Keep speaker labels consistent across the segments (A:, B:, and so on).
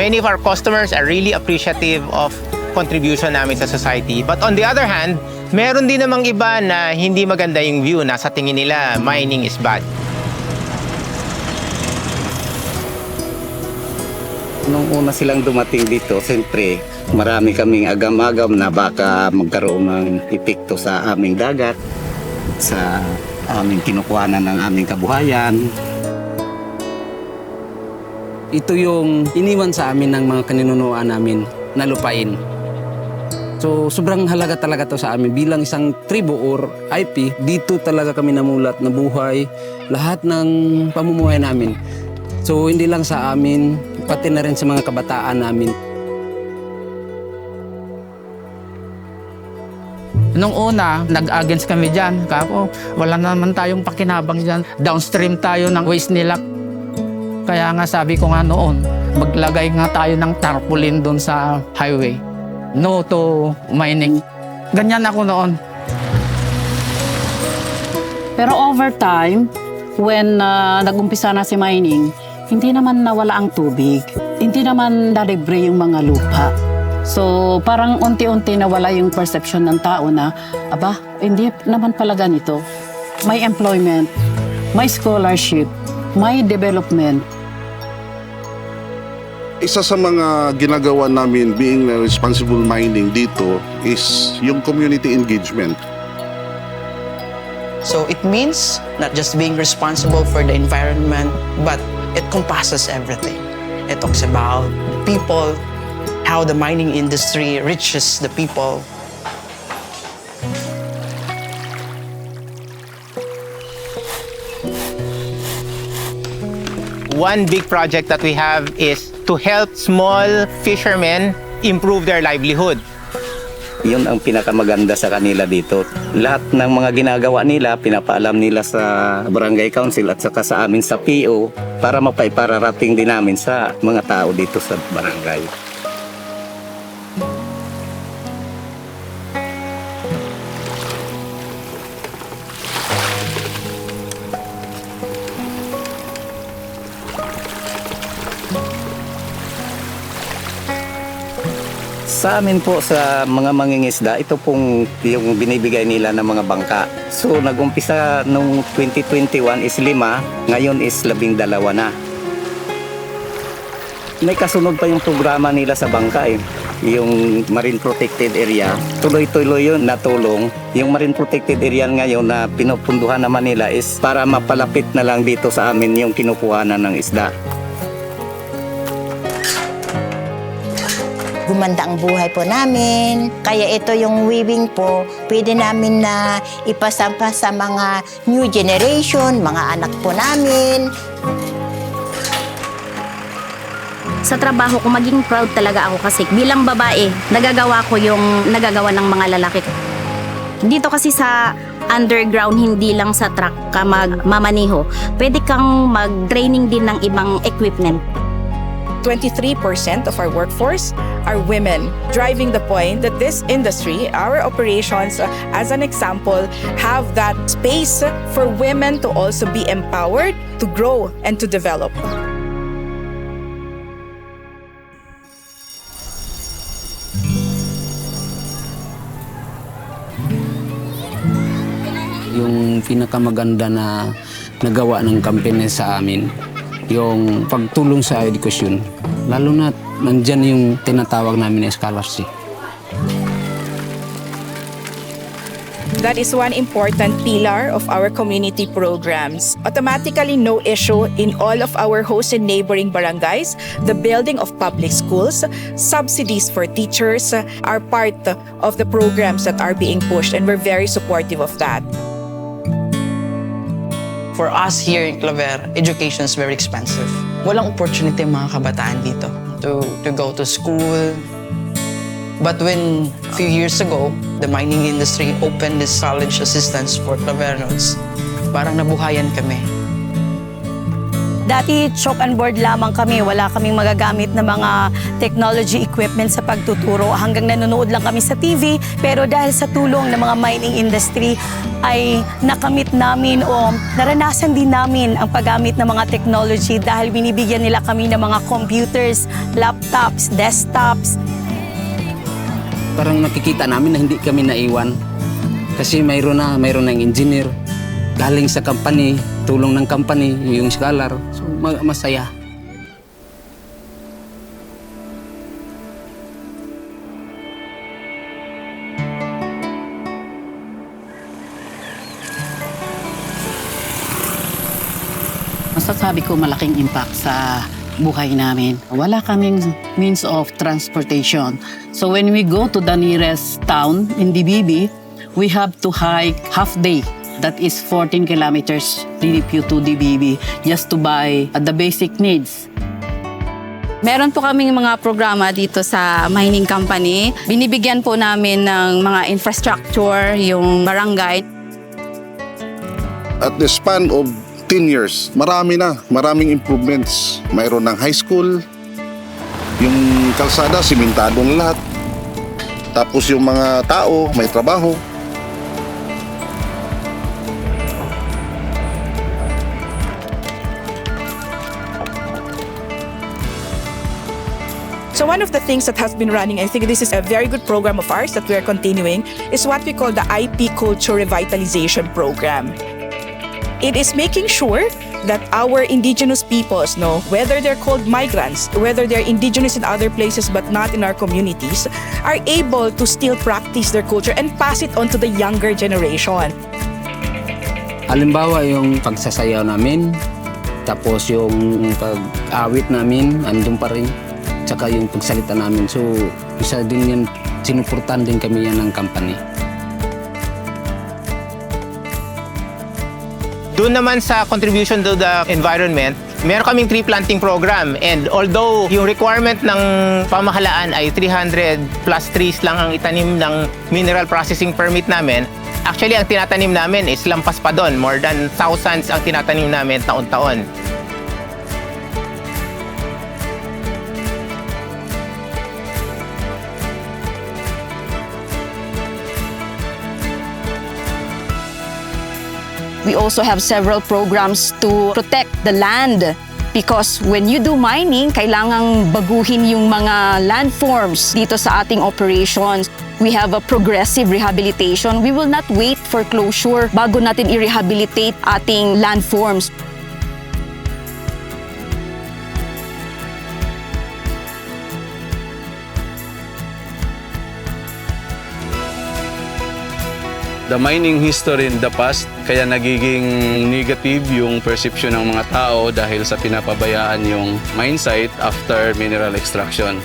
A: many of our customers are really appreciative of contribution namin sa society. But on the other hand, meron din namang iba na hindi maganda yung view na sa tingin nila mining is bad.
B: Nung una silang dumating dito, siyempre, marami kaming agam-agam na baka magkaroon ng epekto sa aming dagat, sa aming kinukuhanan ng aming kabuhayan.
C: Ito yung iniwan sa amin ng mga kaninunuan namin na lupain. So, sobrang halaga talaga to sa amin. Bilang isang tribo or IP, dito talaga kami namulat na buhay, lahat ng pamumuhay namin. So, hindi lang sa amin, pati na rin sa mga kabataan namin.
D: Nung una, nag-against kami dyan. Kako, wala naman tayong pakinabang dyan. Downstream tayo ng waste nila. Kaya nga sabi ko nga noon, maglagay nga tayo ng tarpaulin doon sa highway. No to mining. Ganyan ako noon.
E: Pero over time, when uh, nag-umpisa na si mining, hindi naman nawala ang tubig. Hindi naman nalibre yung mga lupa. So, parang unti-unti nawala yung perception ng tao na, aba, hindi naman pala ganito. May employment, may scholarship, may development,
F: Isa sa mga ginagawa namin being na responsible mining dito is yung community engagement.
G: So it means not just being responsible for the environment, but it compasses everything. It talks about the people, how the mining industry reaches the people.
A: One big project that we have is to help small fishermen improve their livelihood.
B: Yun ang pinakamaganda sa kanila dito. Lahat ng mga ginagawa nila, pinapaalam nila sa barangay council at saka sa amin sa PO para mapaipararating din namin sa mga tao dito sa barangay. Sa amin po sa mga mangingisda, ito pong yung binibigay nila ng mga bangka. So nag-umpisa nung 2021 is lima, ngayon is labing dalawa na. May kasunod pa yung programa nila sa bangka eh. Yung Marine Protected Area, tuloy-tuloy yun na tulong. Yung Marine Protected Area ngayon na pinupunduhan naman nila is para mapalapit na lang dito sa amin yung kinukuhanan ng isda.
H: Gumanda ang buhay po namin. Kaya ito yung weaving po, pwede namin na ipasampa sa mga new generation, mga anak po namin.
I: sa trabaho ko, maging proud talaga ako kasi bilang babae, nagagawa ko yung nagagawa ng mga lalaki. Dito kasi sa underground, hindi lang sa truck ka magmamaniho. Pwede kang mag-training din ng ibang equipment.
J: 23% of our workforce are women, driving the point that this industry, our operations, uh, as an example, have that space for women to also be empowered, to grow, and to develop.
C: Yung pinakamaganda na nagawa ng company sa amin, yung pagtulong sa edukasyon. Lalo na nandyan yung tinatawag namin na scholarship.
J: That is one important pillar of our community programs. Automatically, no issue in all of our host and neighboring barangays. The building of public schools, subsidies for teachers are part of the programs that are being pushed, and we're very supportive of that.
G: For us here in Claver, education is very expensive. Walang opportunity ang mga kabataan dito to, to go to school. But when a few years ago, the mining industry opened this college assistance for Clavernos, parang nabuhayan kami.
K: Dati chalk and board lamang kami, wala kaming magagamit na mga technology equipment sa pagtuturo. Hanggang nanonood lang kami sa TV, pero dahil sa tulong ng mga mining industry ay nakamit namin o naranasan din namin ang paggamit ng mga technology dahil binibigyan nila kami ng mga computers, laptops, desktops,
C: Parang nakikita namin na hindi kami naiwan. Kasi mayroon na, mayroon ng engineer. Galing sa company, tulong ng company, yung scholar. So, ma- masaya.
E: masasabi ko malaking impact sa buhay namin. Wala kaming means of transportation. So when we go to the nearest town in Dibibi, we have to hike half day. That is 14 kilometers DDPU to Dibibi just to buy uh, the basic needs.
K: Meron po kaming mga programa dito sa mining company. Binibigyan po namin ng mga infrastructure, yung barangay.
F: At the span of 10 years, marami na, maraming improvements. Mayroon ng high school, yung kalsada, simentado na lahat. Tapos yung mga tao, may trabaho.
J: One of the things that has been running, I think this is a very good program of ours that we are continuing, is what we call the IP Culture Revitalization Program. It is making sure that our indigenous peoples know whether they're called migrants, whether they're indigenous in other places but not in our communities, are able to still practice their culture and pass it on to the younger generation.
C: Halimbawa yung pagsasayaw namin, tapos yung pag-awit namin, andun pa rin. Tsaka yung pagsalita namin. So, isa din yan, sinuportan din kami yan ng company.
A: Doon naman sa contribution to the environment, meron kaming tree planting program and although yung requirement ng pamahalaan ay 300 plus trees lang ang itanim ng mineral processing permit namin, actually ang tinatanim namin is lampas pa doon. More than thousands ang tinatanim namin taon-taon.
K: We also have several programs to protect the land because when you do mining, kailangang baguhin yung mga landforms dito sa ating operations. We have a progressive rehabilitation. We will not wait for closure bago natin i-rehabilitate ating landforms.
L: The mining history in the past kaya nagiging negative yung perception ng mga tao dahil sa pinapabayaan yung mine site after mineral extraction.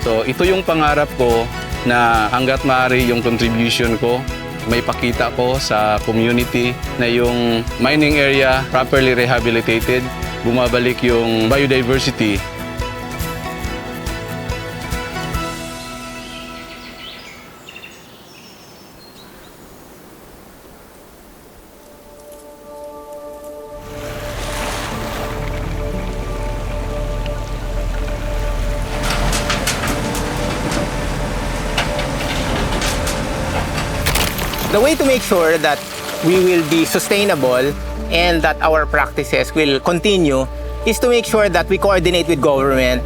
L: So ito yung pangarap ko na hanggat maaari yung contribution ko may pakita ko sa community na yung mining area properly rehabilitated, bumabalik yung biodiversity
A: The way to make sure that we will be sustainable and that our practices will continue is to make sure that we coordinate with government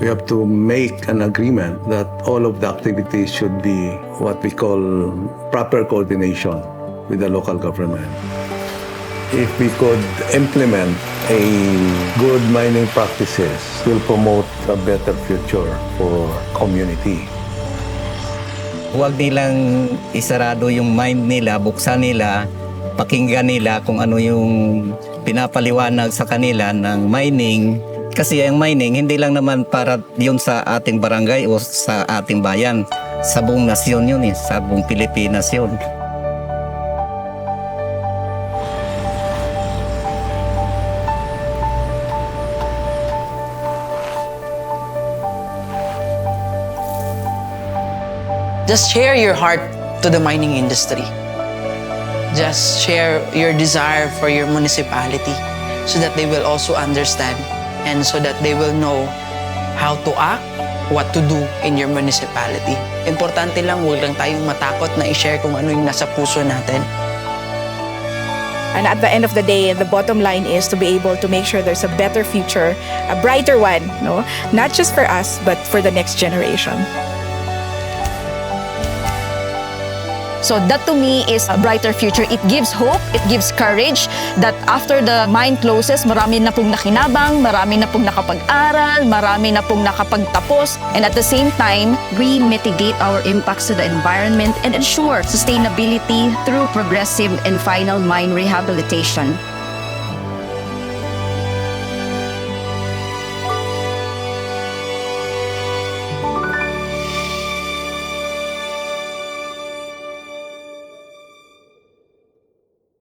M: We have to make an agreement that all of the activities should be what we call proper coordination with the local government. If we could implement a good mining practices, will promote a better future for community.
B: Huwag nilang isarado yung mind nila, buksan nila, pakinggan nila kung ano yung pinapaliwanag sa kanila ng mining. Kasi ang mining, hindi lang naman para yun sa ating barangay o sa ating bayan. Sa buong nasyon yun eh, sa buong Pilipinas yun.
G: Just share your heart to the mining industry. Just share your desire for your municipality so that they will also understand and so that they will know how to act, what to do in your municipality. Importante lang, huwag lang tayong matakot na i-share kung ano yung nasa puso natin.
J: And at the end of the day, the bottom line is to be able to make sure there's a better future, a brighter one, no? Not just for us, but for the next generation.
N: So that to me is a brighter future. It gives hope, it gives courage that after the mine closes, marami na pong nakinabang, marami na pong nakapag-aral, marami na pong nakapagtapos. And at the same time,
I: we mitigate our impacts to the environment and ensure sustainability through progressive and final mine rehabilitation.